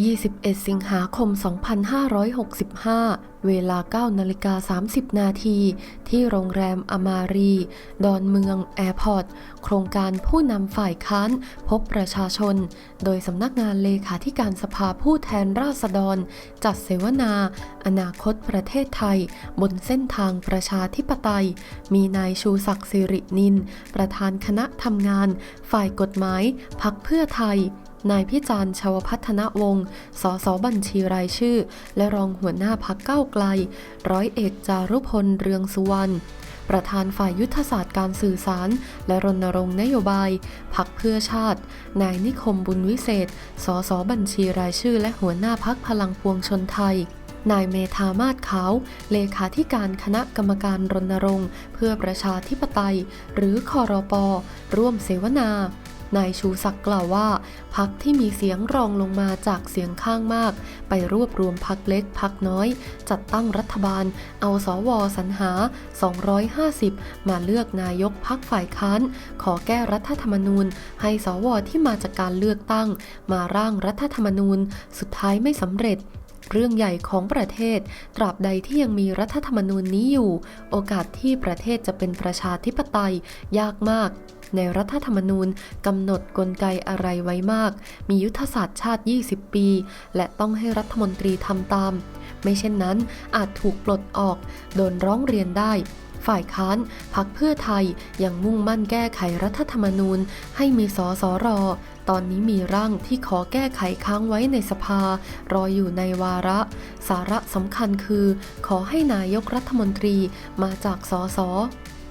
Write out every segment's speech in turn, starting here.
21 สิงหาคม 2565 เวลา 9 นาฬิกา 30 นาที ที่โรงแรมอมารี ดอนเมือง แอร์พอร์ต โครงการผู้นำฝ่ายค้าน พบประชาชน โดยสำนักงานเลขาธิการสภาผู้แทนราษฎร จัดเสวนา อนาคตประเทศไทย บนเส้นทางประชาธิปไตย มีนายชูศักดิ์สิรินิน ประธานคณะทำงาน ฝ่ายกฎหมาย พักเพื่อไทย นายพิจารณ์ชาวพัฒนวงศ์ สสบัญชีรายชื่อ และรองหัวหน้าพักเก้าไกล ร้อยเอกจารุพล เรืองสุวรรณ ประธานฝ่ายยุทธศาสตร์การสื่อสาร และรณรงค์นโยบาย พักเพื่อชาติ นายนิคมบุญวิเศษ สสบัญชีรายชื่อ และหัวหน้าพักพลังปวงชนไทยนายเมธามาศขาว เลขาธิการคณะกรรมการรณรงค์ เพื่อประชาธิปไตย หรือคอรปร่วมเสวนา นายชูศักดิ์กล่าวว่า พักที่มีเสียงรองลงมาจากเสียงข้างมาก ไปรวบรวมพักเล็กพักน้อย จัดตั้งรัฐบาล เอาสวสรรหา 250 มาเลือกนายกพักฝ่ายค้าน ขอแก้รัฐธรรมนูญ ให้สวที่มาจากการเลือกตั้ง มาร่างรัฐธรรมนูญ สุดท้ายไม่สำเร็จ เรื่องใหญ่ของประเทศ ตราบใดที่ยังมีรัฐธรรมนูญนี้อยู่ โอกาสที่ประเทศจะเป็นประชาธิปไตยยากมาก ในรัฐธรรมนูญกำหนดกลไกอะไรไว้มาก มียุทธศาสตร์ชาติ 20 ปี และต้องให้รัฐมนตรีทำตาม ไม่เช่นนั้นอาจถูกปลดออก โดนร้องเรียนได้ฝ่ายค้านพักเพื่อไทยยังมุ่งมั่นแก้ไขรัฐธรรมนูญ ให้มีสสร ตอนนี้มีร่างที่ขอแก้ไขค้างไว้ในสภารออยู่ในวาระ สาระสำคัญคือ ขอให้นายกรัฐมนตรีมาจากสส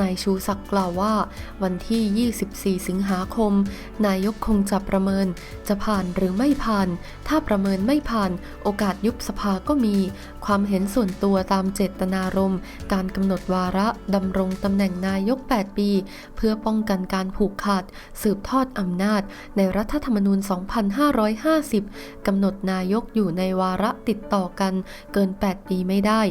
นายชูศักดิ์กล่าวว่า วันที่ 24 สิงหาคม นายกคงจะประเมิน จะผ่านหรือไม่ผ่าน ถ้าประเมินไม่ผ่าน โอกาสยุบสภาก็มี ความเห็นส่วนตัวตามเจตนารมณ์ การกำหนดวาระดำรงตำแหน่งนายก 8 ปี เพื่อป้องกันการผูกขาด สืบทอดอำนาจ ในรัฐธรรมนูญ 2550 กำหนดนายกอยู่ในวาระติดต่อกันเกิน 8 ปีไม่ได้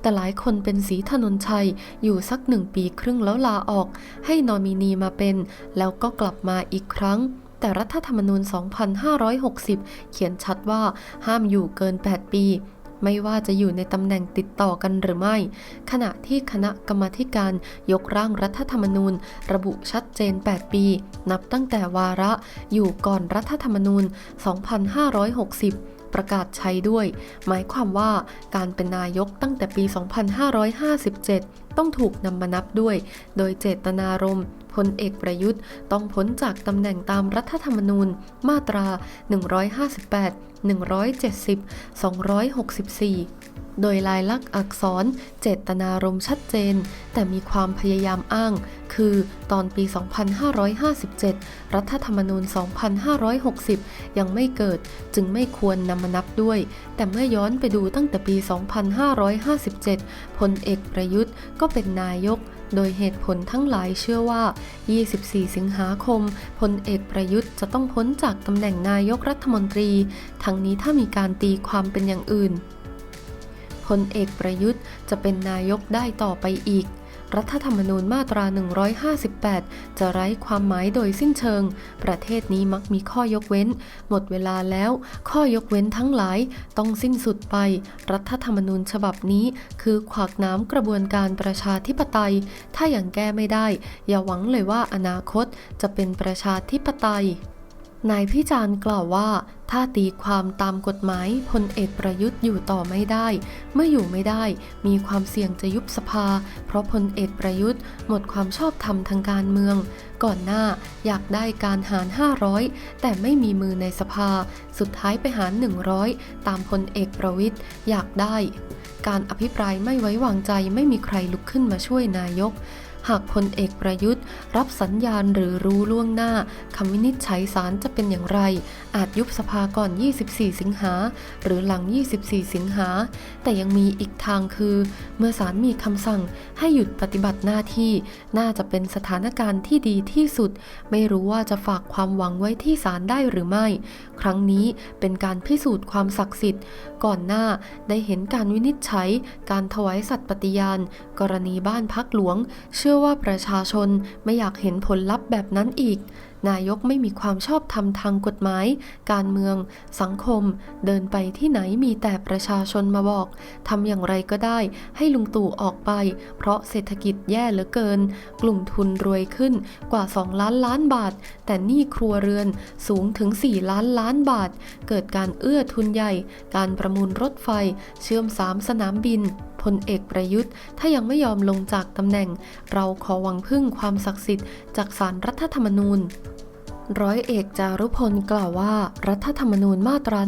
แต่หลายคนเป็นสีถนนชัยอยู่สักหนึ่งปีครึ่งแล้วลาออก ให้นอมินีมาเป็น แล้วก็กลับมาอีกครั้ง แต่รัฐธรรมนูญ 2560 เขียนชัดว่าห้ามอยู่เกิน 8 ปีไม่ว่าจะอยู่ในตำแหน่งติดต่อกันหรือไม่ ขณะที่คณะกรรมาการยกร่างรัฐธรรมนูญ ระบุชัดเจน 8 ปี นับตั้งแต่วาระอยู่ก่อนรัฐธรรมนูญ 2560 ประกาศใช้ด้วย หมายความว่าการเป็นนายกตั้งแต่ปี 2557 ต้องถูกนำมานับด้วย โดยเจตนารมณ์พลเอกประยุทธ์ต้องพ้นจากตำแหน่งตามรัฐธรรมนูญ มาตรา 158 170 264 โดยลายลักษณ์อักษรเจตนารมณ์ชัดเจน แต่มีความพยายามอ้าง คือตอนปี 2557 รัฐธรรมนูญ 2560 ยังไม่เกิดจึงไม่ควรนำมานับด้วย แต่เมื่อย้อนไปดูตั้งแต่ปี 2557 พลเอกประยุทธ์ก็เป็นนายกโดยเหตุผลทั้งหลายเชื่อว่า 24 สิงหาคม พลเอกประยุทธ์จะต้องพ้นจากตำแหน่งนายกรัฐมนตรี ทั้งนี้ถ้ามีการตีความเป็นอย่างอื่น ลเอกประยุทธ์จะเป็นนายกได้ต่อไปอีก รัฐธรรมนูญมาตรา 158 จะไร้ความหมายโดยสิ้นเชิง ประเทศนี้มักมีข้อยกเว้น หมดเวลาแล้ว ข้อยกเว้นทั้งหลายต้องสิ้นสุดไป รัฐธรรมนูญฉบับนี้ คือขวากน้ำกระบวนการประชาธิปไตย ถ้าอย่างแก้ไม่ได้ อย่าหวังเลยว่าอนาคตจะเป็นประชาธิปไตย นายพิจารณ์กล่าวว่า ถ้าตีความตามกฎหมายพลเอกประยุทธ์อยู่ต่อไม่ได้ เมื่ออยู่ไม่ได้ มีความเสี่ยงจะยุบสภา เพราะพลเอกประยุทธ์ หมดความชอบธรรมทางการเมือง ก่อนหน้าอยากได้การหาร 500 แต่ไม่มีมือในสภา สุดท้ายไปหาร 100 ตามพลเอกประวิทย์อยากได้ การอภิปรายไม่ไว้วางใจไม่มีใครลุกขึ้นมาช่วยนายก หากพลเอกประยุทธ์ รับสัญญาณหรือรู้ล่วงหน้าคำวินิจฉัยศาลจะเป็นอย่างไร อาจยุบสภาก่อน 24 สิงหา หรือหลัง 24 สิงหา แต่ยังมีอีกทางคือ เมื่อศาลมีคำสั่งให้หยุดปฏิบัติหน้าที่ น่าจะเป็นสถานการณ์ที่ดีที่สุด ไม่รู้ว่าจะฝากความหวังไว้ที่ศาลได้หรือไม่ ครั้งนี้เป็นการพิสูจน์ความศักดิ์สิทธิ์ ก่อนหน้าได้เห็นการวินิจฉัย การถวายสัตย์ปฏิญาณ กรณีบ้านพักหลวงเชื่อื่อว่าประชาชนไม่อยากเห็นผลลัพธ์แบบนั้นอีก นายกไม่มีความชอบธรรมทางกฎหมาย การเมือง สังคม เดินไปที่ไหนมีแต่ประชาชนมาบอกทำอย่างไรก็ได้ ให้ลุงตู่ออกไป เพราะเศรษฐกิจแย่เหลือเกิน กลุ่มทุนรวยขึ้นกว่า 2 ล้านล้านบาท แต่หนี้ครัวเรือนสูงถึง 4 ล้านล้านบาท เกิดการเอื้อทุนใหญ่ การประมูลรถไฟ เชื่อมสามสนามบิน พลเอกประยุทธ์ ถ้ายังไม่ยอมลงจากตำแหน่ง เราขอหวังพึ่งความศักดิ์สิทธิ์จากสารรัฐธรรมนูญ ร้อยเอกจารุพลกล่าวว่า รัฐธรรมนูญมาตรา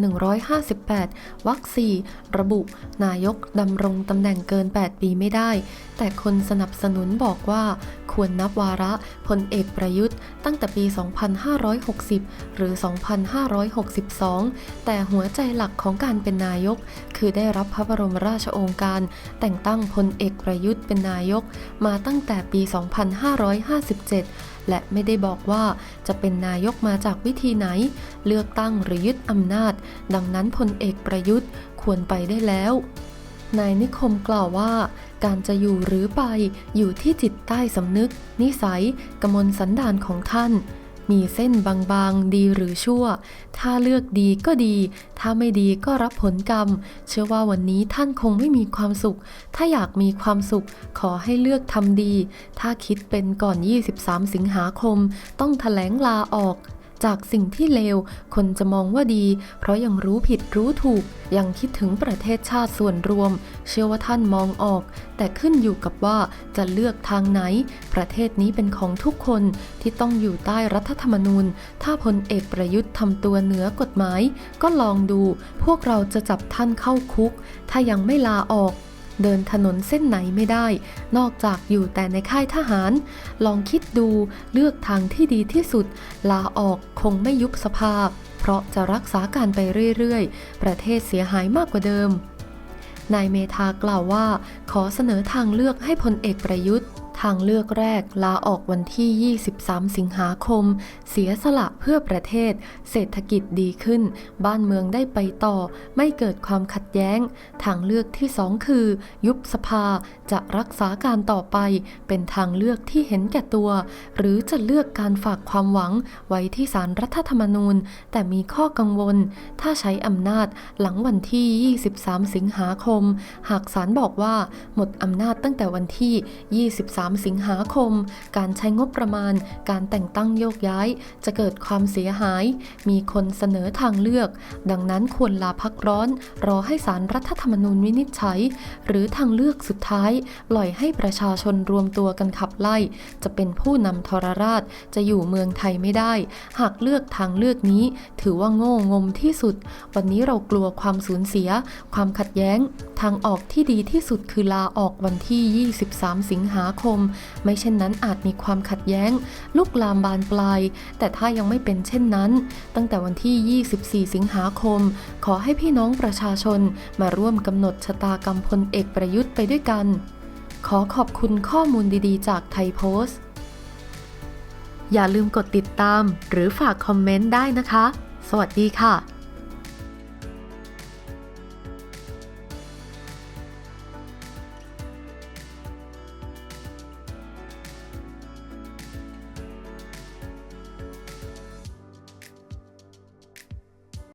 158 วรรคสี่ระบุ นายกดำรงตำแหน่งเกิน 8 ปีไม่ได้ แต่คนสนับสนุนบอกว่า ควรนับวาระพลเอกประยุทธ์ ตั้งแต่ปี 2560 หรือ 2562 แต่หัวใจหลักของการเป็นนายก คือได้รับพระบรมราชโองการ แต่งตั้งพลเอกประยุทธ์เป็นนายกมาตั้งแต่ปี 2557 และไม่ได้บอกว่าจะเป็นนายกมาจากวิธีไหน เลือกตั้งหรือยึดอำนาจ ดังนั้นพลเอกประยุทธ์ควรไปได้แล้ว นายนิคมกล่าวว่า การจะอยู่หรือไปอยู่ที่จิตใต้สำนึก นิสัยกมลสันดานของท่าน มีเส้นบางๆ ดีหรือชั่ว ถ้าเลือกดีก็ดี ถ้าไม่ดีก็รับผลกรรม เชื่อว่าวันนี้ท่านคงไม่มีความสุข ถ้าอยากมีความสุข ขอให้เลือกทำดี ถ้าคิดเป็นก่อน 23 สิงหาคม ต้องแถลงลาออก จากสิ่งที่เลว คนจะมองว่าดี เพราะยังรู้ผิดรู้ถูก ยังคิดถึงประเทศชาติส่วนรวม เชื่อว่าท่านมองออก แต่ขึ้นอยู่กับว่าจะเลือกทางไหน ประเทศนี้เป็นของทุกคนที่ต้องอยู่ใต้รัฐธรรมนูญ ถ้าพลเอกประยุทธ์ทำตัวเหนือกฎหมาย ก็ลองดู พวกเราจะจับท่านเข้าคุก ถ้ายังไม่ลาออก เดินถนนเส้นไหนไม่ได้ นอกจากอยู่แต่ในค่ายทหาร ลองคิดดูเลือกทางที่ดีที่สุด ลาออกคงไม่ยุบสภาเพราะจะรักษาการไปเรื่อยๆ ประเทศเสียหายมากกว่าเดิม นายเมธากล่าวว่า ขอเสนอทางเลือกให้พลเอกประยุทธ์ ทางเลือกแรกลาออกวันที่ 23 สิงหาคม เสียสละเพื่อประเทศ เศรษฐกิจดีขึ้น บ้านเมืองได้ไปต่อ ไม่เกิดความขัดแย้ง ทางเลือกที่สองคือ ยุบสภาจะรักษาการต่อไป เป็นทางเลือกที่เห็นแก่ตัว หรือจะเลือกการฝากความหวัง ไว้ที่ศาลรัฐธรรมนูญ แต่มีข้อกังวล ถ้าใช้อำนาจหลังวันที่ 23 สิงหาคม หากศาลบอกว่าหมดอำนาจตั้งแต่วันที่ 23สิงหาคม การใช้งบประมาณ การแต่งตั้งโยกย้าย จะเกิดความเสียหาย มีคนเสนอทางเลือก ดังนั้นควรลาพักร้อน รอให้ศาลรัฐธรรมนูญวินิจฉัย หรือทางเลือกสุดท้าย ปล่อยให้ประชาชนรวมตัวกันขับไล่ จะเป็นผู้นำทรราช จะอยู่เมืองไทยไม่ได้ หากเลือกทางเลือกนี้ ถือว่าโง่งมที่สุด วันนี้เรากลัวความสูญเสีย ความขัดแย้ง ทางออกที่ดีที่สุดคือลาออกวันที่ 23 สิงหาคมไม่เช่นนั้นอาจมีความขัดแย้ง ลุกลามบานปลาย แต่ถ้ายังไม่เป็นเช่นนั้น ตั้งแต่วันที่ 24 สิงหาคม ขอให้พี่น้องประชาชนมาร่วมกำหนดชะตากรรมพลเอกประยุทธ์ไปด้วยกัน ขอขอบคุณข้อมูลดีๆ จากไทยโพสต์ อย่าลืมกดติดตาม หรือฝากคอมเมนต์ได้นะคะ สวัสดีค่ะ